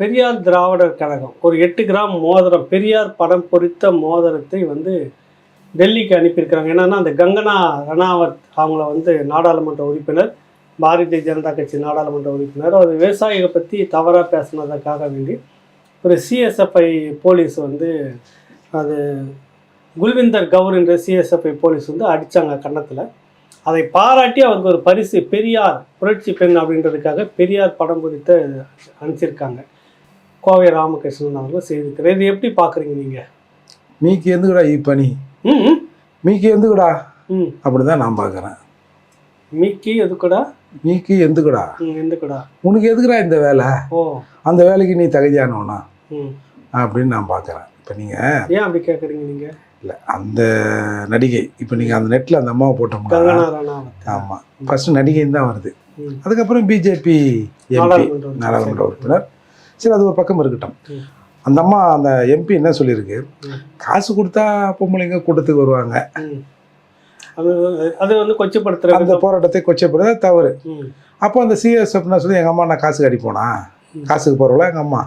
பெரியார் திராவிடர் கழகம். ஒரு எட்டு கிராம் மோதிரம். பெரியார் படம் பொறித்த மோதிரத்தை வந்து டெல்லிக்கு அனுப்பியிருக்கிறாங்க. என்னன்னா அந்த கங்கனா ரணாவத் அவங்கள வந்து நாடாளுமன்ற உறுப்பினர் பாரதிய ஜனதா கட்சி நாடாளுமன்ற உறுப்பினர். அது விவசாயிகளை பற்றி தவறாக பேசினதற்காக வேண்டி ஒரு சிஎஸ்எஃப்ஐ போலீஸ் வந்து அது குல்விந்தர் கவுர் என்ற சிஎஸ்எஃப்ஐ போலீஸ் வந்து அடித்தாங்க கன்னத்தில். அதை பாராட்டி அவருக்கு ஒரு பரிசு பெரியார் புரட்சி பெண் அப்படின்றதுக்காக பெரியார் படம் குறித்து அனுப்பிச்சிருக்காங்க. கோவை ராமகிருஷ்ணன் அவர்கள் செய்திருக்கிறார். இது எப்படி பார்க்குறீங்க நீங்கள் மீக்கு எந்துக்குடா ம், மீக்கு எந்துக்குடா அப்படிதான் நான் பார்க்குறேன். மிக்கி எதுக்குடா? மீக்கு எந்துக்குடா. ம் எதுக்குடா உனக்கு எதுக்குடா இந்த வேலை? ஓ. அந்த வேலைக்கு நீ தகுதியானவனா? அப்படின்னு நான் பார்க்குறேன். இப்போ நீங்கள் ஏன் அப்படி கேட்குறீங்க நீங்கள் இல்லை அந்த நடிகை. இப்போ நீங்கள் அந்த நெட்டில் அந்த அம்மாவை போட்டோம்னா ஆமாம் ஃபஸ்ட்டு நடிகைன்னு தான் வருது. அதுக்கப்புறம் பிஜேபி எம்பி நாடாளுமன்ற உறுப்பினர். சரி அது ஒரு பக்கம் இருக்கட்டும். அந்த அம்மா அந்த எம்பி என்ன சொல்லியிருக்கு. காசு கொடுத்தா பொம்பளைங்க கூட்டத்துக்கு வருவாங்க. அது அது வந்து கொச்சப்படுத்துற அந்த. போராட்டத்தை கொச்சப்படுறது தவறு. அப்போ அந்த சிஎஸ்எஃப்னா சொல்லி எங்கள் அம்மா நான் காசுக்கு அடி போனா. காசுக்கு போகிறவள எங்கள் அம்மா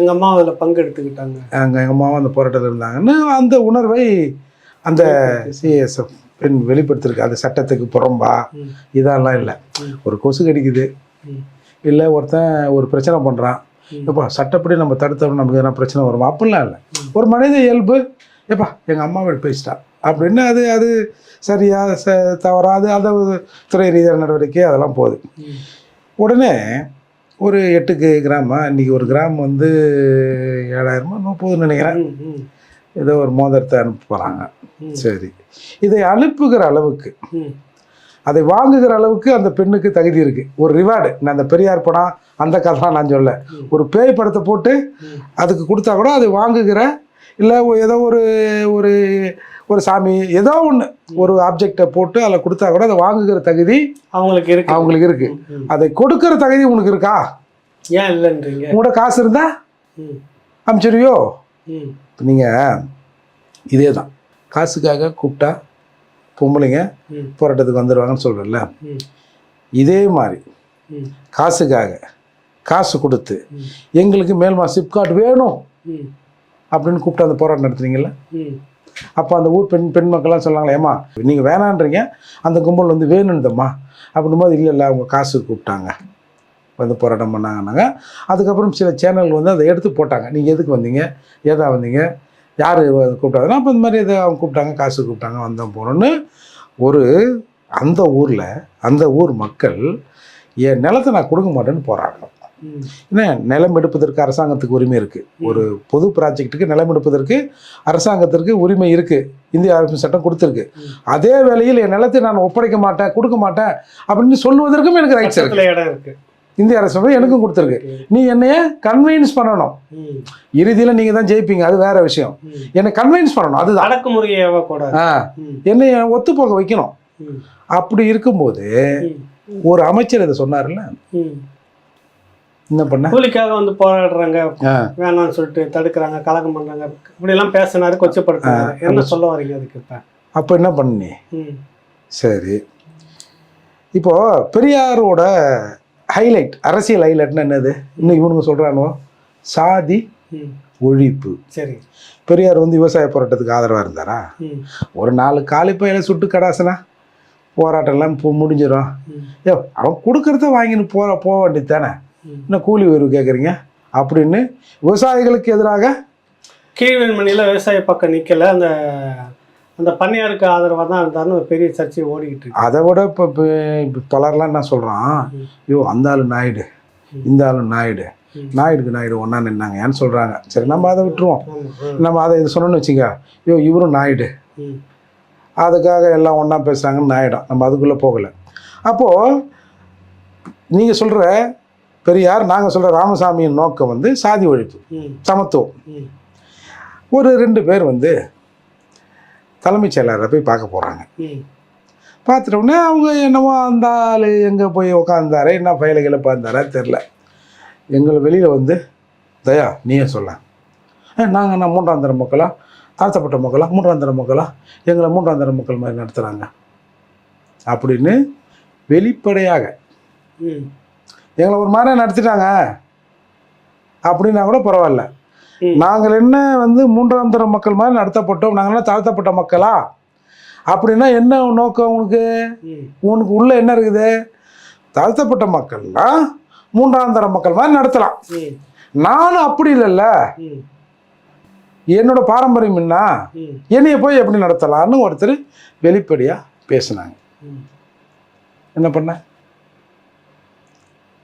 எங்க அம்மா அதுல பங்கெடுத்துக்கிட்டாங்க அங்கே எங்கள் அம்மாவும் அந்த போராட்டத்தில் இருந்தாங்கன்னு அந்த உணர்வை அந்த சிஎஸ்எஃப் பெண் வெளிப்படுத்திருக்கு அந்த சட்டத்துக்கு புறம்பா. இதெல்லாம் இல்லை. ஒரு கொசு கடிக்குது. இல்லை ஒருத்தன் ஒரு பிரச்சனை பண்ணுறான். எப்பா சட்டப்படி நம்ம தடுத்தோம் நமக்கு எதனா பிரச்சனை வருமா அப்படிலாம் இல்லை. ஒரு மனித இயல்பு எப்பா எங்கள் அம்மாவை பேசிட்டா அப்படின்னு அது அது சரியா ச தவறாது அது துறை ரீதியான நடவடிக்கை அதெல்லாம் போகுது. உடனே ஒரு எட்டுக்கு கிராமா இன்றைக்கி ஒரு கிராம் வந்து ஏழாயிரமா முப்பதுன்னு நினைக்கிறேன். ஏதோ ஒரு மோதிரத்தை அனுப்ப போகிறாங்க ம். சரி இதை அனுப்புகிற அளவுக்கு. அதை வாங்குகிற அளவுக்கு அந்த பெண்ணுக்கு தகுதி இருக்குது ஒரு ரிவார்டு நான் அந்த பெரியார் படம் அந்த கதைலாம் நான் சொல்ல. ஒரு பேய் படத்தை போட்டு. அதுக்கு கொடுத்தா கூட அது வாங்குகிற இல்லை ஏதோ ஒரு ஒரு ஒரு சாமி ஏதோ ஒன்று ஒரு ஆப்ஜெக்டை போட்டு அதில் கொடுத்தா கூட அதை வாங்குகிற தகுதி அவங்களுக்கு இருக்கு. அவங்களுக்கு இருக்கு. அதை கொடுக்கிற தகுதி உனக்கு இருக்கா? ஏன் இல்லைன்றீங்க? உங்களோட காசு இருந்தா ம். நீங்கள் இதே தான் காசுக்காக கூப்பிட்டா பொம்பளைங்க. போராட்டத்துக்கு வந்துடுவாங்கன்னு சொல்கிறேன்ல. இதே மாதிரி. காசுக்காக காசு கொடுத்து. எங்களுக்கு மேல்மா சிப்காட் வேணும். அப்படின்னு கூப்பிட்டு அந்த போராட்டம் நடத்துனீங்கல்ல ம். அப்போ அந்த ஊர் பெண் பெண் மக்கள்லாம் சொன்னாங்களே ஏம்மா நீங்கள் வேணான்றீங்க அந்த கும்பல் வந்து வேணுந்தம்மா அப்படின்னும் போது இல்லை இல்லை அவங்க காசு கூப்பிட்டாங்க வந்து போராட்டம் பண்ணாங்கன்னாங்க அதுக்கப்புறம் சில சேனல் வந்து அதை எடுத்து போட்டாங்க நீங்கள் எதுக்கு வந்தீங்க ஏதா வந்தீங்க யார் கூப்பிட்டாங்கன்னா அப்போ இந்த மாதிரி இதை அவங்க கூப்பிட்டாங்க காசு கூப்பிட்டாங்க வந்தோம் போகிறோன்னு ஒரு அந்த ஊரில் அந்த ஊர் மக்கள் என் நிலத்தை நான் கொடுக்க மாட்டேன்னு போராடுறோம். என்ன நிலம் எடுப்பதற்கு அரசாங்கத்துக்கு உரிமை இருக்குது ஒரு பொது ப்ராஜெக்ட்டுக்கு நிலம் எடுப்பதற்கு அரசாங்கத்திற்கு உரிமை இருக்குது இந்திய அரசு சட்டம் கொடுத்துருக்கு. அதே வேளையில் என் நிலத்தை நான் ஒப்படைக்க மாட்டேன் கொடுக்க மாட்டேன் அப்படின்னு சொல்லுவதற்கும் எனக்கு ரைட்ஸ் இருக்கு. பக்கத்துல இடம் இருக்கு. இந்திய அரசு எனக்கும் கொடுத்துருக்கு. நீ என்னைய கன்வின்ஸ் பண்ணணும். இறுதியில் நீங்கள் தான் ஜெயிப்பீங்க. அது வேற விஷயம். என்னை கன்வின்ஸ் பண்ணணும். அதுதான். அடக்குமுறையை கூடாது ஆ. ம். என்னைய ஒத்து போக வைக்கணும். அப்படி இருக்கும்போது. ஒரு அமைச்சர் இதை சொன்னார்ல. என்ன பண்ண? கூலிக்காக வந்து போராடுறாங்க. வேணாம்னு சொல்லிட்டு தடுக்கிறாங்க கலகம் பண்றாங்க. இப்படி எல்லாம் பேசினாரு கொச்சப்படுத்துறாரு என்ன சொல்ல வரீங்க அதுக்கு இப்ப? அப்போ என்ன பண்ணி. சரி. இப்போ பெரியாரோட ஹைலைட் அரசியல் ஹைலைட்னா என்னது? இன்னும் இவனுங்க சொல்கிறானோ சாதி. ஒழிப்பு. சரி. பெரியார் வந்து விவசாய போராட்டத்துக்கு ஆதரவாக இருந்தாரா. ஒரு நாலு காலிப்பையில சுட்டு கடாசனா? போராட்டம்லாம் இப்போ முடிஞ்சிடும். ஏ அவன் கொடுக்கறத வாங்கின்னு போக போக வேண்டியது தானே ம். என்ன கூலி உயர்வு கேட்குறீங்க அப்படின்னு விவசாயிகளுக்கு எதிராக கீழ்வெண்மணியில விவசாய பக்கம் நிக்கல. அந்த அந்த பண்ணையாருக்கு ஆதரவா தான் ஒரு பெரிய சர்ச்சை ஓடிக்கிட்டு இருக்கு அதை விட இப்போ இப்போ பலர்லாம் என்ன சொல்கிறான். ஐயோ அந்த ஆளு நாயுடு. இந்த ஆளு நாயுடு. நாயுடுக்கு நாயுடு ஒன்றா நின்னாங்க ஏன்னு சொல்கிறாங்க சரி நம்ம அதை விட்டுருவோம். நம்ம அதை இது சொன்னோன்னு வச்சுங்க ஐயோ இவரும் நாயுடு. அதுக்காக எல்லாம் ஒன்றா பேசுகிறாங்கன்னு நாயிடும் நம்ம அதுக்குள்ளே போகலை அப்போது நீங்கள் சொல்கிற பெரியார் நாங்கள் சொல்கிற ராமசாமியின் நோக்கம் வந்து சாதி ஒழிப்பு. சமத்துவம். ஒரு ரெண்டு பேர் வந்து தலைமைச் செயலரை போய் பார்க்க போகிறாங்க ம். பார்த்துட்ட உடனே அவங்க என்னமோ அந்த ஆள் எங்கே போய் உக்காந்தாரே என்ன ஃபைலைகளை பார்த்தாரா தெரில எங்களை வெளியில் வந்து தயா நீயே சொல்ல. நாங்கள் என்ன மூன்றாம் தர மக்களா? தாழ்த்தப்பட்ட மக்களா? மூன்றாம் தர மக்களா? எங்களை மூன்றாம் தர மக்கள் மாதிரி நடத்துகிறாங்க அப்படின்னு வெளிப்படையாக. எங்களை ஒரு மாதிரி நடத்திட்டாங்க. அப்படின்னா கூட பரவாயில்ல. நாங்கள் என்ன வந்து மூன்றாம் தர மக்கள் மாதிரி நடத்தப்பட்டோம் நாங்கள்லாம் தாழ்த்தப்பட்ட மக்களா? அப்படின்னா என்ன நோக்கம் உனக்கு? உனக்கு உள்ள என்ன இருக்குது? தாழ்த்தப்பட்ட மக்கள்லாம் மூன்றாம் தர மக்கள் மாதிரி நடத்தலாம். நானும் அப்படி இல்லைல்ல. என்னோட பாரம்பரியம் என்ன? என்னைய போய் எப்படி நடத்தலாம்னு ஒருத்தர் வெளிப்படையாக பேசினாங்க. என்ன பண்ண?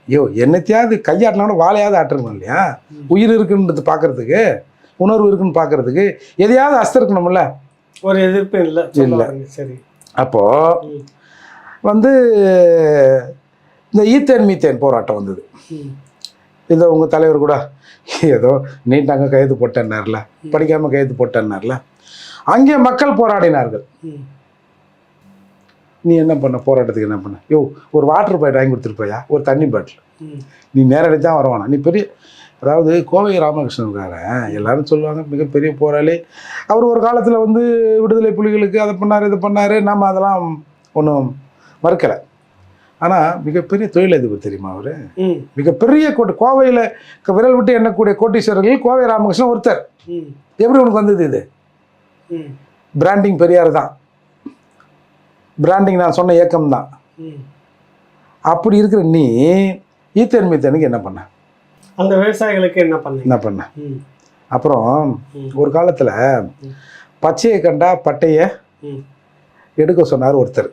ஐயோ என்னத்தையாவது கையாட்டினா வாழையாவது ஆட்டணும் இல்லையா. உயிர் இருக்குன்றது பார்க்கறதுக்கு உணர்வு இருக்குன்னு பார்க்கறதுக்கு எதையாவது அஸ்தம் இருக்கணும்ல ஒரு எதிர்ப்பு இல்லை. இல்ல. சரி. அப்போது வந்து இந்த ஈத்தேன் மீத்தேன் போராட்டம் வந்தது. ம். இந்த உங்கள் தலைவர் கூட ஏதோ நீட்டாங்க கைது போட்டேன்னார்ல. படிக்காமல் கைது போட்டேன்னார்ல. அங்கே மக்கள் போராடினார்கள். நீ என்ன பண்ண? போராட்டத்துக்கு என்ன பண்ண? யோ ஒரு வாட்டர் பாட்டில் வாங்கி கொடுத்துருப்பையா? ஒரு தண்ணி பாட்டில் நீ நேரடி தான் வருவானா? நீ பெரிய அதாவது கோவை ராமகிருஷ்ணன் இருக்காரன் எல்லாரும் சொல்லுவாங்க மிகப்பெரிய போராளி. அவர் ஒரு காலத்தில் வந்து விடுதலை புலிகளுக்கு அதை பண்ணார் இது பண்ணார். நம்ம அதெல்லாம் ஒன்றும் மறுக்கலை. ஆனால் மிகப்பெரிய தொழிலதிபர் தெரியுமா அவர்? மிகப்பெரிய கோட்டை கோவையில் விரல் விட்டு எண்ணக்கூடிய கோட்டீஸ்வரர்கள் கோவை ராமகிருஷ்ணன் ஒருத்தர். எப்படி உனக்கு வந்தது இது? பிராண்டிங் பெரியார் தான். பிராண்டிங் நான் சொன்ன இயக்கம் தான் அப்படி இருக்கிற நீ ஈத்தன் மீத்தனுக்கு என்ன பண்ண? அந்த விவசாயிகளுக்கு என்ன பண்ணீங்க என்ன பண்ண? அப்புறம் ஒரு காலத்தில். பச்சையை கண்டா பட்டையை எடுக்க சொன்னார் ஒருத்தர்.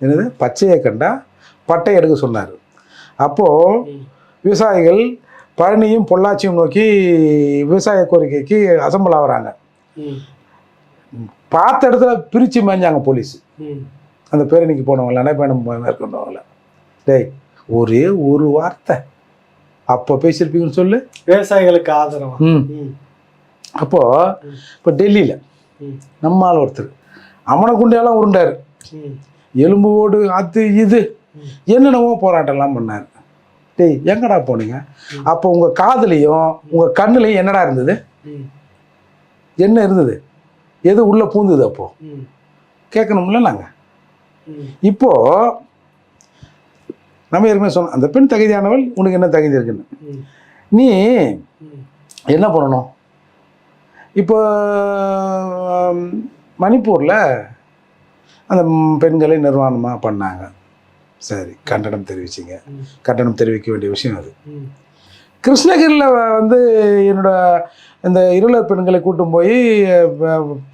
என்னது? பச்சையை கண்டா பட்டை எடுக்க சொன்னார். அப்போது விவசாயிகள் பழனியும் பொள்ளாச்சியும் நோக்கி விவசாய கோரிக்கைக்கு அசம்பிள் ஆகுறாங்க. பார்த்த இடத்துல பிரித்து மேய்ஞ்சாங்க போலீஸ். அந்த பேரணிக்கு போனவங்கள நடைப்பயணம் போய் மேற்கொண்டவங்கள. டேய் ஒரே ஒரு வார்த்தை. அப்போ பேசியிருப்பீங்கன்னு சொல்லு. விவசாயிகளுக்கு ஆதரவா? அப்போது இப்போ டெல்லியில் ம். நம்ம ஆள் ஒருத்தர் அமன குண்டியெல்லாம் உருண்டார். எலும்பு ஓடு அது இது. என்னென்னவோ போராட்டம்லாம் பண்ணார். டேய் எங்கடா போனீங்க. அப்போ உங்கள் காதுலேயும் உங்கள் கண்ணுலையும் என்னடா இருந்தது? என்ன இருந்தது? எது உள்ளே பூந்துது அப்போது கேட்கணும்ல நாங்கள் ம். இப்போ நம்ம ஏற்கனவே சொன்னோம் அந்த பெண் தகுதியானவள் உனக்கு என்ன தகுதி இருக்குன்னு? நீ என்ன பண்ணணும்? இப்போ மணிப்பூரில் அந்த பெண்களை நிர்வாணமாக பண்ணாங்க. சரி கண்டனம் தெரிவிச்சிங்க. கண்டனம் தெரிவிக்க வேண்டிய விஷயம் அது. கிருஷ்ணகிரியில் வந்து என்னோட இந்த இருளர் பெண்களை கூட்டும் போய்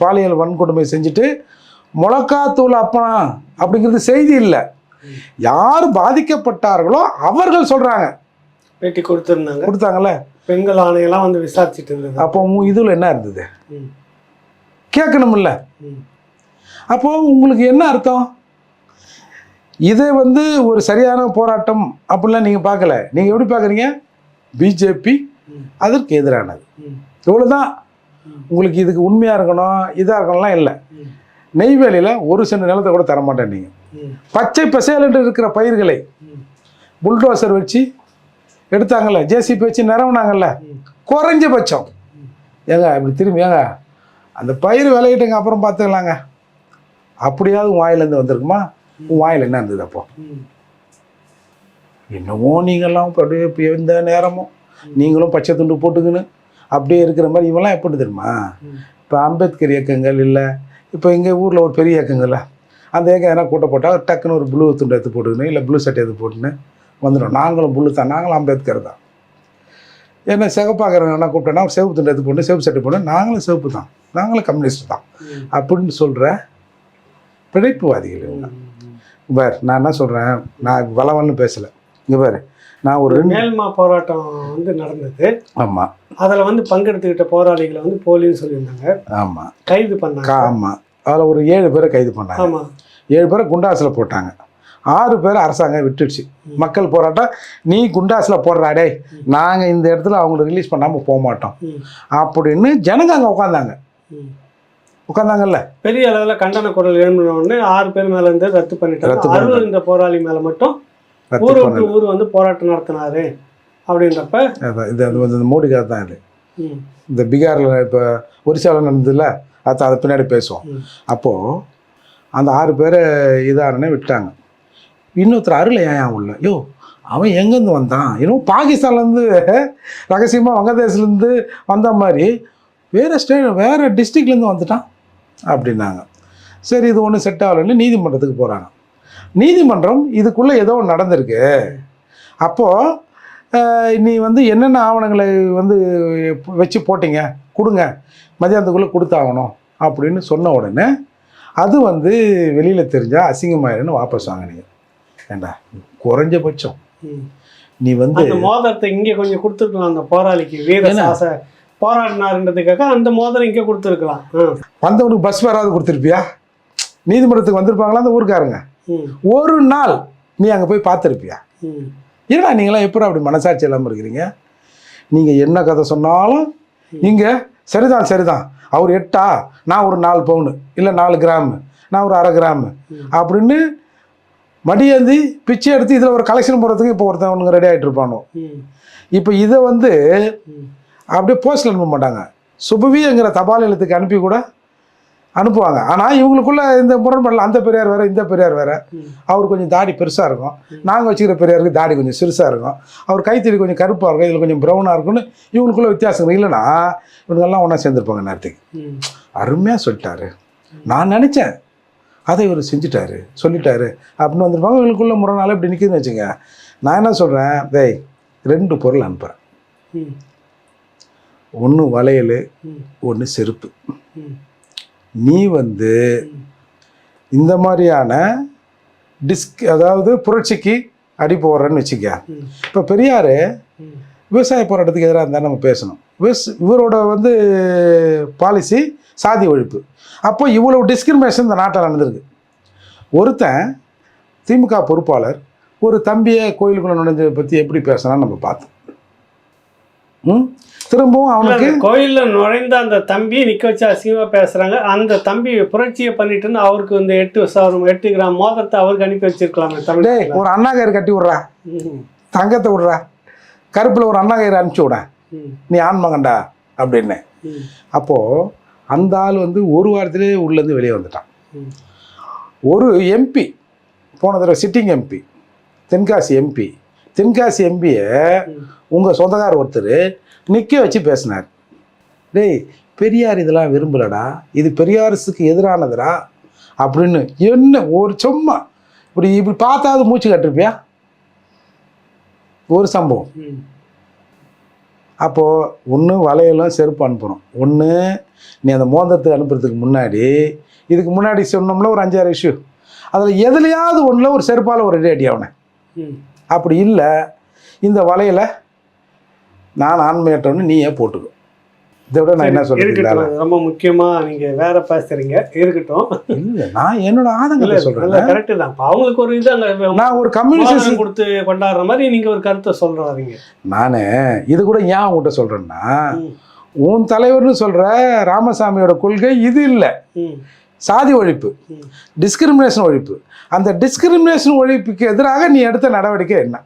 பாலியல் வன்கொடுமை செஞ்சுட்டு முளக்காத்தூள் அப்பனா அப்படிங்கிறது செய்தி இல்லை. யார் பாதிக்கப்பட்டார்களோ அவர்கள் சொல்கிறாங்க பேட்டி கொடுத்துருந்தாங்க. கொடுத்தாங்கல்ல? பெண்கள் ஆணையெல்லாம் வந்து விசாரிச்சுட்டு இருந்தது. அப்போ இதில் என்ன இருந்தது? கேட்கணும்ல ம். அப்போ உங்களுக்கு என்ன அர்த்தம்? இதை வந்து ஒரு சரியான போராட்டம் அப்படிலாம் நீங்கள் பார்க்கல. நீங்கள் எப்படி பார்க்குறீங்க? பிஜேபி அதற்கு எதிரானது. இவ்வளோதான். உங்களுக்கு இதுக்கு உண்மையாக இருக்கணும் இதாக இருக்கணும்லாம் இல்லை. நெய்வேலியில் ஒரு சென்ட் நிலத்தை கூட தரமாட்டேன் நீங்கள் பச்சை பசேல் என்று இருக்கிற பயிர்களை புல்டோசர் வச்சு எடுத்தாங்கல்ல ஜேசிபி வச்சு நிறவுனாங்கல்ல குறைஞ்சபட்சம். ஏங்க இப்படி திரும்பி ஏங்க அந்த பயிர் விளையிட்டுங்க அப்புறம் பார்த்துக்கலாங்க. அப்படியாவது வாயிலேருந்து வந்திருக்குமா? உன் வாயில் என்ன இருந்தது அப்போ? ம் என்னமோ நீங்கள்லாம் அப்படியே இப்ப எந்த நேரமும் நீங்களும் பச்சை துண்டு போட்டுக்கின்னு அப்படியே இருக்கிற மாதிரி இவெல்லாம் எப்படி தெரியுமா? இப்போ அம்பேத்கர் இயக்கங்கள் இல்லை. இப்போ எங்கள் ஊரில் ஒரு பெரிய இயக்கங்கள்ல. அந்த இயக்கம் எதனா கூட்ட போட்டால் டக்குன்னு ஒரு ப்ளூ துண்டு எடுத்து போட்டுக்கின்னு இல்லை ப்ளூ சட்டை எடுத்து போட்டுன்னு வந்துடும். நாங்களும் ப்ளூ தான். நாங்களும் அம்பேத்கர் தான். என்ன சிகப்பாக்கிறவங்க என்ன கூப்பிட்டோன்னா சிவப்பு துண்டு எடுத்து போட்டு சிவப்பு சட்டை போட்டு நாங்களும் சிவப்பு தான். நாங்களும் கம்யூனிஸ்ட் தான். அப்படின்னு சொல்கிற பிழைப்புவாதிகள் இவங்க. பார் நான் என்ன சொல்கிறேன் நான் வளவன்னு பேசலை. இங்கே பாரு. நான் ஒரு மேல்மா போராட்டம் வந்து நடந்தது. ஆமாம் அதில் வந்து பங்கெடுத்துக்கிட்ட போராளிகளை வந்து போலின்னு சொல்லியிருந்தாங்க. ஆமாம் கைது பண்ணாங்க. ஆமாம் அதில் ஒரு ஏழு பேரை கைது பண்ணாங்க. ஆமாம் ஏழு பேரை குண்டாசில் போட்டாங்க. ஆறு பேரை அரசாங்கம் விட்டுடுச்சு. மக்கள் போராட்டம் நீ குண்டாசில் போடுறா டேய். நாங்கள் இந்த இடத்துல அவங்கள ரிலீஸ் பண்ணாமல் போக மாட்டோம். அப்படின்னு ஜனங்க அங்கே உட்காந்தாங்க உட்காந்தாங்கல்ல பெரிய அளவில் கண்டன குரல் எழும்பின உடனே ஆறு பேர் மேல இருந்து ரத்து ரத்து பண்ணிட்டாங்க. என்ற போராளி மேல மட்டும் ஊர். விட்டு ஊர் வந்து போராட்டம் நடத்தினாரு அப்படின்றப்ப அதான் இது இந்த மோடி கதை தான் இது. இந்த பீகாரில் இப்போ ஒரிசாவில் நடந்ததுல அது அதை பின்னாடி பேசுவோம். அப்போது அந்த ஆறு பேரை இதானே விட்டாங்க. இன்னொருத்தர் அருளை ஏன் உள்ள? யோ அவன் எங்கேருந்து வந்தான்? இன்னும் பாகிஸ்தான்லேருந்து ரகசியமாக வங்கதேசத்துலேருந்து வந்த மாதிரி வேறு ஸ்டே வேறு டிஸ்ட்ரிக்ட்லேருந்து வந்துட்டான் அப்படின்னாங்க. சரி இது ஒன்றும் செட் ஆகலைன்னு நீதிமன்றத்துக்கு போகிறாங்க நீதிமன்றம் இதுக்குள்ளே ஏதோ நடந்திருக்கு. அப்போது நீ வந்து என்னென்ன ஆவணங்களை வந்து வச்சு போட்டீங்க? கொடுங்க. மதியானத்துக்குள்ளே கொடுத்தாகணும் அப்படின்னு சொன்ன உடனே அது வந்து வெளியில் தெரிஞ்சால் அசிங்கமாயிருன்னு வாபஸ் வாங்கினீங்க. ஏண்டா? குறைஞ்சபட்சம். நீ வந்து மோதிரத்தை இங்கே கொஞ்சம் கொடுத்துருக்கலாம் அந்த போராளிக்கு. வீர? சாச போராடினாருன்றதுக்காக அந்த மோதிரம் இங்கே கொடுத்துருக்கலாம். வந்தவனுக்கு பஸ் வராது கொடுத்துருப்பியா? நீதிமன்றத்துக்கு வந்திருப்பாங்களா அந்த ஊருக்காரங்க? ஒரு நாள் நீ அங்கே போய் பார்த்துருப்பியா? ஏன்னா நீங்களாம் எப்படி அப்படி மனசாட்சி இல்லாமல் இருக்கிறீங்க? நீங்கள் என்ன கதை சொன்னாலும் இங்கே சரிதான் சரிதான். அவர் எட்டா நான் ஒரு நாலு பவுனு இல்லை நாலு கிராமு நான் ஒரு அரை கிராமு. அப்படின்னு மடியேந்தி பிச்சை எடுத்து இதில் ஒரு கலெக்ஷன் போடுறதுக்கு இப்போ ஒருத்தவனுங்க ரெடி ஆகிட்டு இருப்பானோ? இப்போ இதை வந்து அப்படியே போஸ்டில் அனுப்ப மாட்டாங்க. சுபவிங்கிற தபால் எழுத்துக்கு அனுப்பி கூட அனுப்புவாங்க. ஆனால் இவங்களுக்குள்ள இந்த முரண்பாடில் அந்த பெரியார் வேற இந்த பெரியார் வேற. அவர் கொஞ்சம் தாடி பெருசாக இருக்கும். நாங்கள் வச்சுக்கிற பெரியாருக்கு தாடி கொஞ்சம் சிறுசாக இருக்கும். அவர் கைத்தறி கொஞ்சம் கருப்பாக இருக்கும். இதில் கொஞ்சம் ப்ரௌனாக இருக்கும்னு இவங்களுக்குள்ள வித்தியாசம் இல்லைன்னா இவங்கெல்லாம் ஒன்றா சேர்ந்துருப்பாங்க நேரத்துக்கு. அருமையாக சொல்லிட்டாரு. நான் நினச்சேன். அதை இவர் செஞ்சுட்டாரு சொல்லிட்டாரு அப்படின்னு வந்திருப்பாங்க. இவங்களுக்குள்ள முரணால இப்படி நிற்குதுன்னு வச்சுங்க நான் என்ன சொல்கிறேன் டேய் ரெண்டு பொருள் அனுப்புகிறேன் ஒன்று வளையல் ஒன்று செருப்பு. நீ வந்து இந்த மாதிரியான டிஸ்க் அதாவது புரட்சிக்கு அடி போடுறேன்னு வச்சுக்க. இப்போ பெரியார் விவசாய போராட்டத்துக்கு எதிராக இருந்தால் நம்ம பேசணும். விவஸ் இவரோட வந்து பாலிசி சாதி ஒழிப்பு. அப்போ இவ்வளவு டிஸ்கிரிமினேஷன் இந்த நாட்டில் நடந்திருக்கு. ஒருத்தன் திமுக பொறுப்பாளர் ஒரு தம்பியை கோயிலுக்குள்ள நுழைஞ்சதை பற்றி எப்படி பேசலாம்னு நம்ம பார்த்தோம் ம்? திரும்பவும் அவனுக்கு கோயில்ல நுழைந்த அந்த தம்பியை நிக்க வச்சு அசிங்கமா பேசுறாங்க. அந்த தம்பி புரட்சியை பண்ணிட்டுன்னு அவருக்கு இந்த எட்டு சவரம் எட்டு கிராம் மோதிரத்தை அவருக்கு அனுப்பி வச்சிருக்கலாமே தமிழ் ஒரு அண்ணா கயிறு கட்டி விட்றா. தங்கத்தை விட்றா. கருப்பில் ஒரு அண்ணா கயிறு அனுப்பிச்சி விட. நீ ஆண்மகன்டா அப்படின்னு. அப்போது அந்த ஆள் வந்து ஒரு வாரத்திலே உள்ளேருந்து வெளியே வந்துட்டான். ஒரு எம்பி போன தடவை sitting MP Tenkasi MP Tenkasi எம்பியை உங்கள் சொந்தக்கார ஒருத்தர் நிற்க வச்சு பேசினார். டேய் பெரியார் இதெல்லாம் விரும்பலடா இது பெரியாரசுக்கு எதிரானதுடா அப்படின்னு என்ன ஒரு சும்மா இப்படி இப்படி பார்த்தாவது மூச்சு கட்டிருப்பியா? ஒரு சம்பவம். அப்போது ஒன்று வலையெல்லாம் செருப்பு அனுப்புகிறோம் ஒன்று நீ அந்த மோதிரத்தை அனுப்புறதுக்கு முன்னாடி இதுக்கு முன்னாடி சொன்னோம்ல ஒரு அஞ்சாறு இஷ்யூ அதில் எதுலையாவது ஒன்றில் ஒரு செருப்பால் ஒரு ரெடி அடி அப்படி இல்லை இந்த வலையில நான் ஆண்மையற்றவன்னு நீயே போட்டுக்கோ. இதை விட நான் என்ன சொல்றேன் ரொம்ப முக்கியமா நீங்க வேற பேசுறீங்க. இருக்கட்டும். இல்லை நான் என்னோட ஆதங்கத்தை இல்ல சொல்கிறேன் கரெக்ட் தான். அவங்களுக்கு ஒரு இது நான் ஒரு கம்யூனிஸ்ட் மோதிரம் கொடுத்து கொண்டாடுற மாதிரி நீங்க ஒரு கருத்தை சொல்ற வரீங்க நான் இது கூட ஏன் உங்கள்கிட்ட சொல்கிறேன்னா ம். உன் தலைவர்னு சொல்கிற ராமசாமியோட கொள்கை இது இல்லை. சாதி ஒழிப்பு டிஸ்கிரிமினேஷன் ஒழிப்பு. அந்த டிஸ்கிரிமினேஷன் ஒழிப்புக்கு எதிராக நீ எடுத்த நடவடிக்கை என்ன.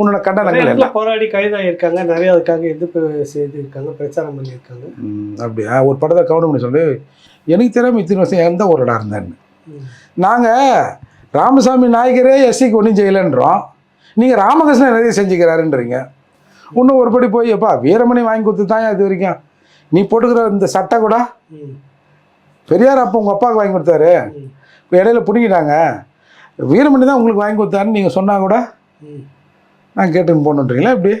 உன்னோட கண்டனங்கள் என்ன? போராடி கைதாகிருக்காங்க நிறைய அதுக்காக எதிர்ப்பு செய்திருக்காங்க பிரச்சாரம் பண்ணியிருக்காங்க. அப்படியா? ஒரு படத்தை கவுண்ட் பண்ணி சொல்லு. எனக்கு தெரியாம இத்தனை வருஷம் எந்த ஊரடா இருந்தேன்னு. நாங்கள் ராமசாமி நாயகரே எஸ்சிக்கு ஒன்றும் செய்யலைன்றோம். நீங்கள் ராமகிருஷ்ணன் நிறைய செஞ்சுக்கிறாருன்றீங்க? இன்னும் ஒருபடி போய் எப்பா வீரமணி வாங்கி கொடுத்து தான் இது வரைக்கும். நீ போட்டுக்கிற இந்த சட்டை கூட? பெரியார் அப்போ உங்கள் அப்பாவுக்கு வாங்கி கொடுத்தாரு. இப்போ இடையில பிடிங்கிட்டாங்க. வீரமணி தான் உங்களுக்கு வாங்கி கொடுத்தாருன்னு நீங்கள் சொன்னா கூட. நான் கேட்டுன்னு போகணுன்றீங்களா இப்படி